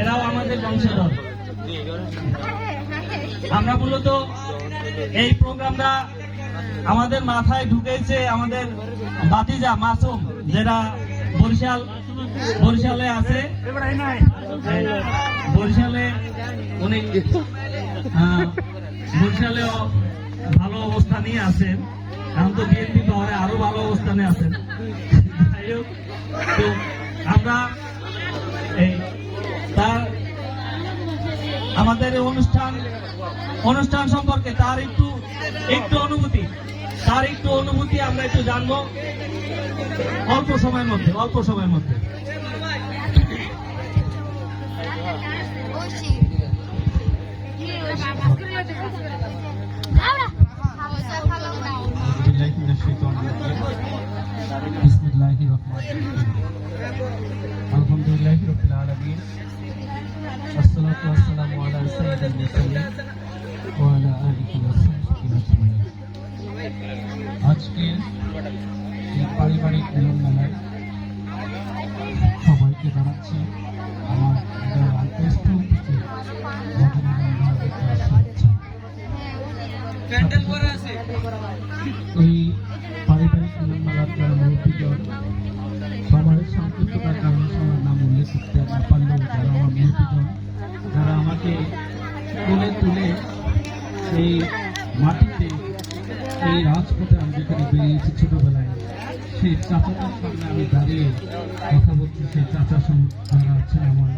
এরাও আমাদের বংশধর। আমরা মূলত এই প্রোগ্রামটা আমাদের মাথায় ঢুকেছে আমাদের বাতিজা মাসুম যেটা বরিশাল বরিশালে আছে। বরিশালে উনি আহ, বরিশালে ভালো অবস্থানে আছেন। এখন তো বিএনপি পাওয়ারে আরও ভালো অবস্থানে আছেন। তো আমরা আমাদের অনুষ্ঠান অনুষ্ঠান সম্পর্কে তার একটু একটু অনুভূতি, তার একটু অনুভূতি আমরা একটু জানব অল্প সময়ের মধ্যে, অল্প সময়ের মধ্যে। আজকে এই পারিবারিক মিলন মেলায় সবাইকে জানাচ্ছি আমার হৃদয়ের অন্তঃস্থল থেকে রজনীগন্ধার শুভেচ্ছা এই পারিবারিক মিলন এই মাটিতে, এই রাজপথে আমি যেখানে বেরিয়েছি ছোটবেলায়, সেই চাচাটার সামনে আমি দাঁড়িয়ে কথা বলছি, সেই চাচা সম- যারা আমার।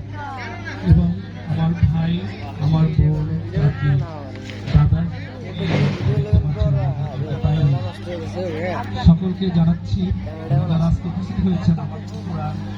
এবং আমার ভাই, আমার বোন চাচি, দাদা সকলকে জানাচ্ছি, যারা আজকে উপস্থিত হয়েছেন আমার